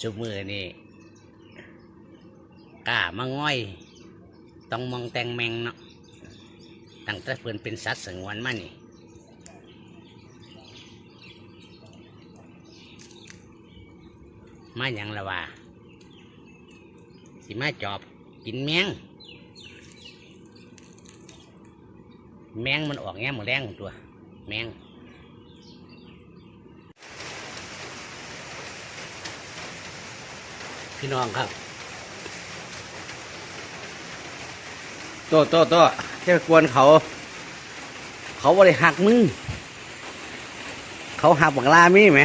สุมือนี่กล้ามาง่อย ต้องมองแตงแมงเนาะตั้งแต่เพิ่อนเป็นสัตว์สงวนมานี่มาอย่างละว่าสิมาจอบกินแมง แมงมันออกแง่หมดแรงตัว แมง พี่น้องครับโตโตโตจะไปกวนเขา เขาบริหักมึง เขาหักบังลามีไหม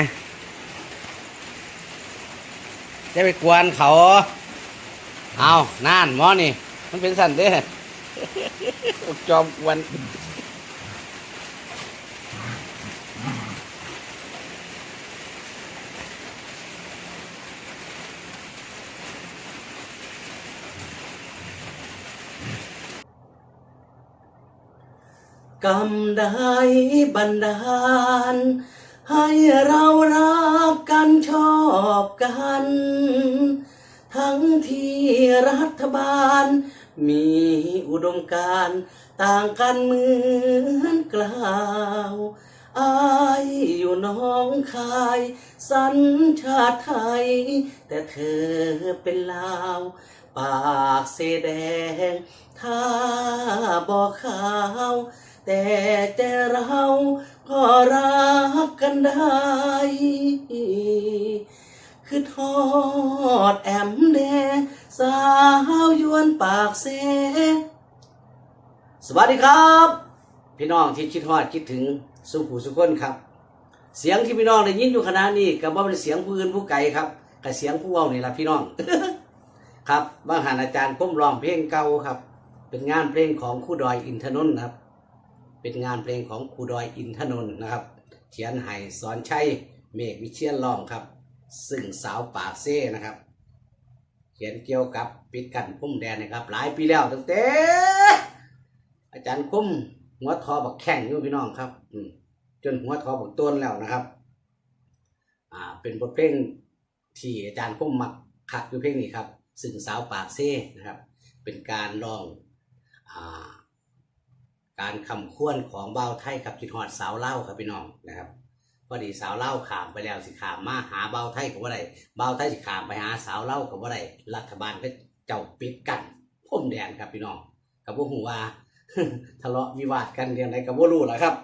จะไปกวนเขา เอาน่านมอนี่ มันเป็นสันเด้ จอมกวน กำได้บันดาล ให้เรารักกันชอบกัน ทั้งที่รัฐบาล มีอุดมการต่างกันเหมือนกล่าวอายอยู่น้องคาย สัญชาติไทย แต่เธอเป็นลาว ปากเสแดงถ้าบอกข่าว แต่ใจเราก็รักกันได้ คือทอดแอมแดสาวยวนปากเส สวัสดีครับ พี่น้องที่คิดฮอดคิดถึงสุขูสุคนครับ เสียงที่พี่น้องได้ยินอยู่ขณะนี้ก็บ่เป็นเสียงผู้อื่นผู้ไกลครับกับเสียงผู้เว้านี่แหละพี่น้อง ครับบางหันอาจารย์ก้มร้องเพลงเก่าครับ เป็นงานเพลงของคู่ดอยอินทนนท์ครับ เป็นงานเพลงของครูดอยอินทนนท์นะครับ เขียนไห้สอนชัยเมฆวิเชียนร้องครับ ซึ่งสาวปากเซ่นะครับ เขียนเกี่ยวกับปิดกันพุ่มแดนนะครับ หลายปีแล้วตั้งแต่อาจารย์คุ้มหัวทอบักแข่งอยู่พี่น้องครับอืจนหัวทอบักต้นแล้วนะครับ อ่า เป็นบทเพลงที่อาจารย์คุ้มมักขัดอยู่เพลงนี้ครับ ซึ่งสาวปากเซ่นะครับ เป็นการร้องอ่า การคำควรของเบาไทยกับจิตหอดสาวเล่าครับพี่น้องนะครับพอดีสาวเล่าขามไปแล้วสิขามมาหาเบาไทยกับว่าไรเบาไทยสิขามไปหาสาวเล่ากับว่าไรรัฐบาลก็เจ้าปิดกันพุ่มแดนครับพี่น้องกับพวกหัวทะเลาะวิวาทกันเรื่องอะไรกับว่ารู้แหละครับ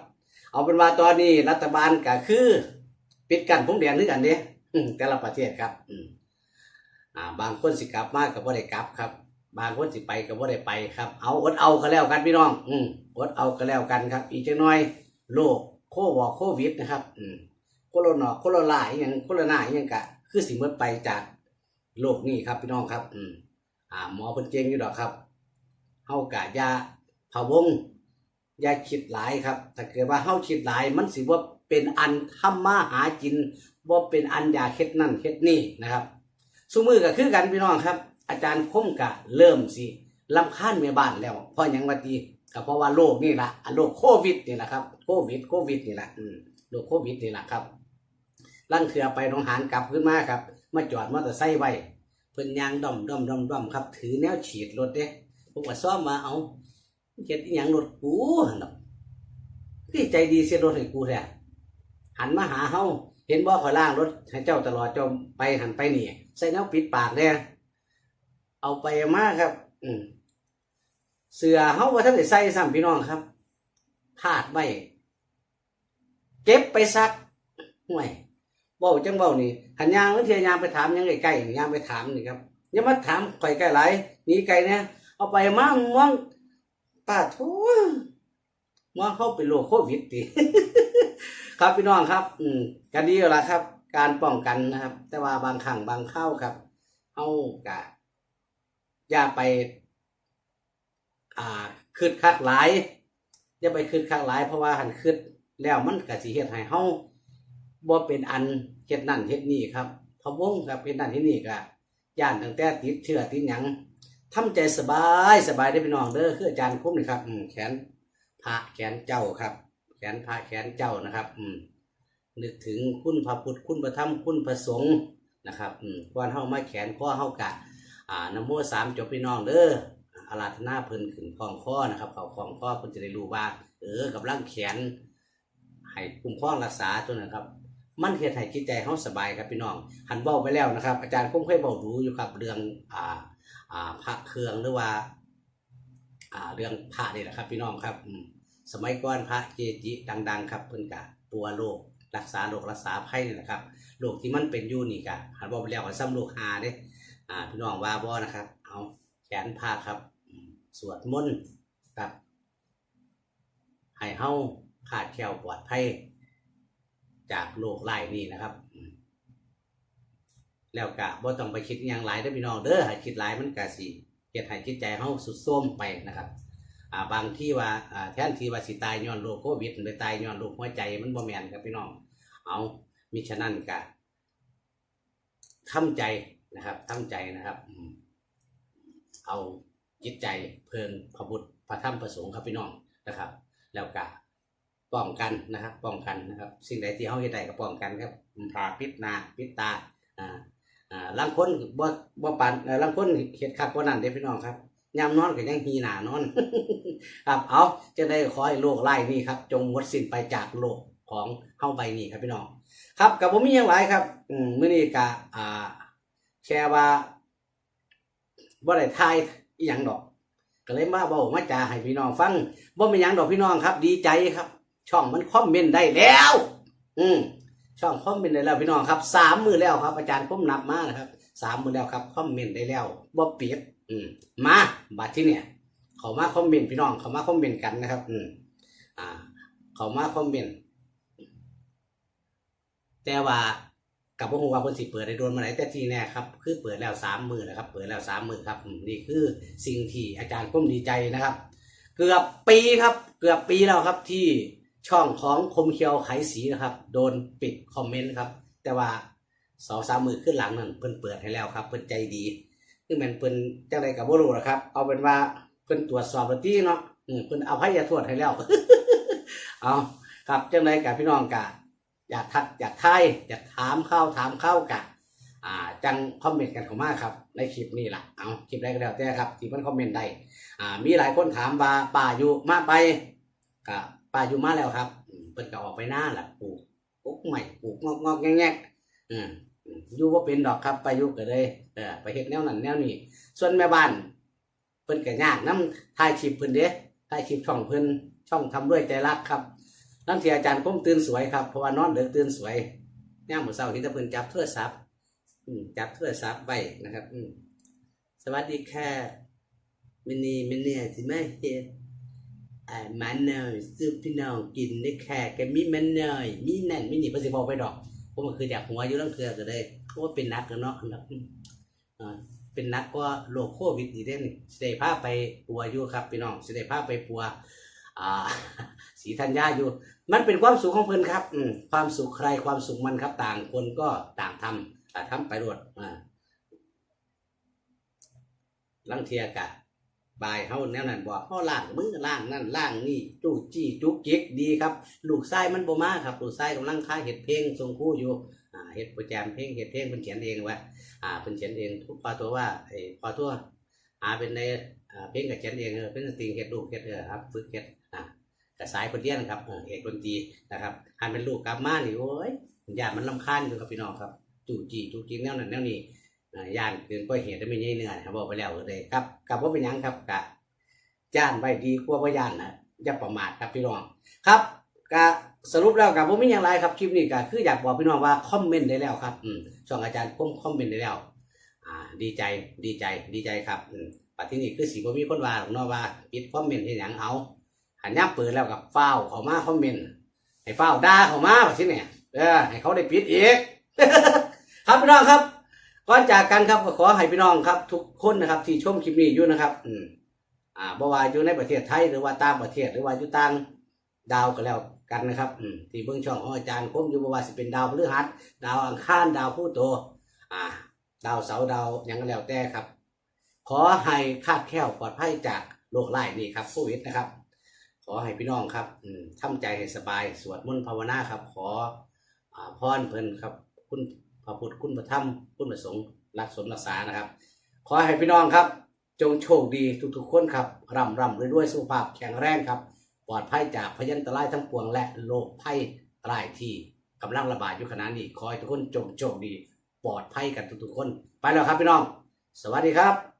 เอาเป็นว่าตอนนี้รัฐบาลก็คือปิดกันพุ่มแดนด้วยกันเนี่ยแต่ละประเทศครับอ่าบางคนสิกลับมากกับว่าได้กลับครับ บางคนสิไปก็บ่ได้ไปครับ เอาอดเอาก็แล้วกันพี่น้อง อืมอดเอาก็แล้วกันครับ อีกจังน้อยโรคโควอโควิดนะครับ อืมโคโรนาโคโรนาอย่างโคโรนาอย่างกะ คือสิหมดไปจากโลกนี้ครับพี่น้องครับ อืมอ่าหมอเพิ่นเก่งอยู่ดอกครับเฮากะยาพะวงอย่าคิดหลายครับ ถ้าเกิดว่าเฮาคิดหลาย มันสิว่าเป็นอันทำมาหากินบ่เป็นอันอยากเฮ็ดนั่นเฮ็ดนี่นะครับซุมือก็คือกันพี่น้องครับ อาจารย์คมกะเริ่มสิลำคาญแม่บ้านแล้วเพราะยังว่าตีก็เพราะว่าโรคนี่ละโรคโควิดนี่แหละครับโควิดโควิดนี่แหละอืโรคโควิดนี่แหละครับลั่งเถื่อไปหนองหานกลับขึ้นมาครับ มาจอดมอเตอร์ไซค์ไว้เพิ่นยางด่อมด่อมด่อมด่อมครับ ถือแนวฉีดรถเด้ผมก็ซ่อมมาเอาเฮ็ดอีหยังรถกูหั่นดอกคือใจดีเสียรถให้กูแท้หันมาหาเฮาเห็นบ่ข่อยล่างรถให้เจ้าตลอดเจ้าไปหันไปนี่ใส่แนวปิดปากแน่ เอาไปมากครับ อืมเสือเฮาว่าท่านได้ใส่ซ้ำพี่น้องครับพาดไว้เก็บไปซักห่วยเว้าจังเว้านี่หันยางแล้วเทียยางไปถามยังใกล้ๆนี่ยางไปถามนี่ครับอย่ามาถามข่อยใกล้หลนี่ไกลเนี่ยเอาไปมาม่วงป้าทัวม่วงเข้าไปโรคโควิดติครับพี่น้องครับ อืมก็ดีแล้วครับ การป้องกันนะครับ แต่ว่าบางครั้งบางเข้าครับเฮากะ อย่าไป อ่าคืดคักหลายอย่าไปคืดคักหลาย เพราะว่าหันคืดแล้วมันก็สิเฮ็ดให้เฮาบ่เป็นอันเฮ็ดนั่นเฮ็ดนี่ครับพะวงกับเฮ็ดนั่นเฮ็ดนี่ก็ย่านตั้งแต่ติดเชื้อติดหยังทำใจสบายสบายได้พี่น้องเด้อคืออาจารย์คุ้มนี่ครับ อืมแขนพระแขนเจ้าครับ แขนพระแขนเจ้านะครับ อืมนึกถึงคุณพระพุทธคุณพระธรรมคุณพระสงฆ์นะครับ อืมก่อนเฮามาแขนข้อเฮากะ อ่านโมสามจบพี่น้องเด้ออาราธนาเพิ่นขึ้นคลองข้อนะครับเขาคลองข้อเพิ่นจะได้รู้ว่า เออกำลังแขนให้คุ้มครองรักษาตัวนะครับ มันเฮ็ดให้จิตใจเฮาสบายครับพี่น้อง หันเว้าไปแล้วนะครับ อาจารย์คงเคยเว้าดูอยู่ครับเรื่องอ่าอ่าพระเครื่องหรือว่า อ่าเรื่องพระนี่แหละครับ พี่น้องครับสมัยก่อนพระเกจิดัง ๆ ครับเพิ่นกะปัวโรครักษาโรครักษาภัยนี่แหละครับโรคที่มันเป็นอยู่นี่กะหันเว้าไปแล้วก็ซ้ำโรคหาเด้ อ่าพี่น้องว่าบ่นะครับ เอาแขนผ้าครับ สวดมนต์ครับให้เฮาขาดแคลวปลอดภัยจากโรคไร้นี่นะครับแล้วก็บ่ต้องไปคิดอย่างหลายเด้อพี่น้องเด้อให้คิดหลายมันก็สิเฮ็ดให้จิตใจเฮาสุดโทรมไปนะครับอ่าบางที่ว่าอ่าแทนที่ว่าสิตายย้อนโรคโควิดไปตายย้อนโรคหัวใจมันบ่แม่นครับพี่น้องเอามิฉะนั้นก็ทำใจ นะครับทำใจนะครับ เอาจิตใจเพิงพระบุตรพระธรรมพระสงฆ์ครับพี่น้องนะครับ แล้วก็ป้องกันนะครับป้องกันนะครับ สิ่งใดที่เฮาเฮ็ดได้ก็ป้องกันครับผ่าปิดนาปิดตาอ่าอ่าลางคนบ่บ่ปานเอ่อลางคนเฮ็ดคักกว่านั้นเด้พี่น้องครับยามนอนก็ยังหีหนานอน ครับเอาจะได้ขอให้โลกไล่นี่ครับ จงหมดสิ้นไปจากโลกของเฮาใบนี้ครับพี่น้อง ครับกับผมมีอย่างไรครับ อืมมื้อนี้ก็อ่า แค่ว่าบ่ได้ทายอีหยังดอก ก็เลยมาบอกมาจ่าให้พี่น้องฟังบ่เป็นหยังดอกพี่น้องครับ ดีใจครับ ช่องมันคอมเมนต์ได้แล้ว อืมช่องคอมเมนต์ได้แล้วพี่น้องครับสามมือแล้วครับอาจารย์ผมนับมากนะครับสามมือแล้วครับคอมเมนต์ได้แล้วบ่เปิดอืมมาบัดที่เนี่ยเขามาคอมเมนต์พี่น้องเขามาคอมเมนต์กันนะครับ อืมอ่า เขามาคอมเมนต์แต่ว่า กับพวกว่าเพิ่นสิเปิดได้โดนมาไหนแต่ทีแน่ครับคือเปิดแล้วสามมือนะครับ เปิดแล้วสามมือครับนี่คือสิ่งที่อาจารย์ผมดีใจนะครับ เกือบปีครับ เกือบปีแล้วครับที่ช่องของคมเคียวไขสีนะครับ โดนปิดคอมเมนต์ครับ แต่ว่าสองสามมือขึ้นหลังนั่นเพิ่นเปิดให้แล้วครับ เพิ่นใจดีคือมันเพิ่นจังไดกับบรูนะครับ เอาเป็นว่าเพิ่นตรวจสอบแล้วที่เนาะเพิ่นเอาภัยโทษให้แล้วเอาครับจังไดกับพี่น้องกะ อยากทักอยากทายอยากถามเข้าถามเข้ากะอ่าจังคอมเมนต์กันเข้ามาครับ ในคลิปนี้ล่ะเอาคลิปแรกก็แล้วแต่ครับที่เพิ่นคอมเมนต์ได้อ่ามีหลายคนถามว่าป้าอยู่มาไปก็ป้าอยู่มาแล้วครับเพิ่นก็ออกไปหน้าล่ะปลูกปลูกใหม่ปลูกงอกงอกๆแงกๆอืมอยู่ว่าเป็นดอกครับไปอยู่ก็เลยเออไปเฮ็ดแนวนั้นแนวนี้ส่วนแม่บ้านเพิ่นก็ยากน้ำถ่ายคลิปเพิ่นเด้ถ่ายคลิปช่องเพิ่นช่องทำด้วยใจรักครับ นั่นที่อาจารย์คมตื่นสวยครับเพราะว่านอนเด็กตื่นสวยย่ามมื้อเช้าเห็นต่เพิ่นจับโทรศัพท์อืมจับโทรศัพท์ไว้นะครับ อืสวัสดีค่ะมินีมินี่สิมาเฮ็ดอ่ามันหน่อยซื้อพี่น้องกินได้แค่แกมีมันหน่อยมีนั่นมีนี่เพิ่นสิบอกไปดอกผมก็คืออยากหัวอยู่เรื่องเทือก็ได้เพราะว่าเป็นนักเนาะอันดับอ่าเป็นนักก็โรคโควิดอีเด่นสิได้พาไปปัวอยู่ครับพี่น้องสิได้พาไปปัวอ่า สีธัญญาอยู่ มันเป็นความสุขของเพิ่นครับอืมความสุขใครความสุขมันครับ ต่างคนก็ต่างทำอ่าทำไปรวดอ่าลังเทียกะบายเฮาแนวนั้นบอกเฮาล่างมือล่างนั่นล่างนี่จู้จี้จุกจิกดีครับ ลูกไส้มันบ่มาครับ ลูกไส้กำลังค่าเห็ดเพลงทรงคู่อยู่อ่าเฮ็ดโปรแกรมเพลงเฮ็ดเพลงเพิ่นเขียนเองว่าอ่าเพิ่นเขียนเองทุกพอตัวว่าไอ้พอตัวหาเป็นในอ่าเพลงก็เขียนเองเออเป็นสตริงเฮ็ดลูกเฮ็ดเออครับฝึกเฮ็ด อ่สายเพิ่นเรียนครับเอกดนตรีนะครับหันเป็นลูกกลับมานี่โอ้ยญาติมันรำคาญอยู่ครับพี่น้องครับจู่จีจู่จีแนวนั้นแนวนี้อ่ย่านเกินกว่าเหตุได้ไม่ใช่เนื้อครับบอกไปแล้วก็เลยครับกับว่าเป็นยังครับกะย่านไว้ดีกว่าบ่ย่านนะอย่าประมาทครับพี่น้องครับก็สรุปแล้วกับผมมีอย่างไรครับคลิปนี้ก็คืออยากบอกพี่น้องว่าคอมเมนต์ได้แล้วครับอืมช่องอาจารย์คมคอมเมนต์ได้แล้ว อ่า ดีใจดีใจดีใจครับอืมปัจจุบันนี้คือสีบ่มีคนว่าหรอกเนาะว่าปิดคอมเมนต์ให้หยังเอา หันยับเปิดแล้วกับฟ้าเขามาคอมเมนต์ให้ฟ้าด่าเขามาแบบนี้เนี่ยเออให้เขาได้ปิดอีกครับพี่น้องครับก่อนจากกันครับก็ขอให้พี่น้องครับ ทุกคนนะครับ ที่ชมคลิปนี้อยู่นะครับ อืมอ่าบ่ว่าอยู่ในประเทศไทยหรือว่าต่างประเทศหรือว่าอยู่ต่างดาวก็แล้วกันนะครับ อืมที่เบื้องช่องของอาจารย์คมอยู่บ่ว่าสิเป็นดาวพฤหัสดาวอังคารดาวพุธอ่า ดาวเสาดาวยังก็แล้วแต่ครับ ขอให้คาดแคล้วปลอดภัยจากโรคร้นี้ครับโควิดนะครับ ขอให้พี่น้องครับอืมใจให้สบาย สวดมนต์ภาวนาครับ ขออ่าพรเพิ่นครับ คุณพระพุทธคุณพระธรรมคุณพระสงฆ์รักสมรักษานะครับ ขอให้พี่น้องครับ จงโชคดีทุกๆคนครับร่ำร่ำรวยด้วยสุขภาพแข็งแรงครับ ปลอดภัยจากพยันตรายทั้งปวงและโรคภัยรายที่กำลังระบาดอยู่ขณะนี้ขอให้ทุกคนจงโชคดี ปลอดภัยกันทุกๆคน ไปแล้วครับพี่น้อง สวัสดีครับ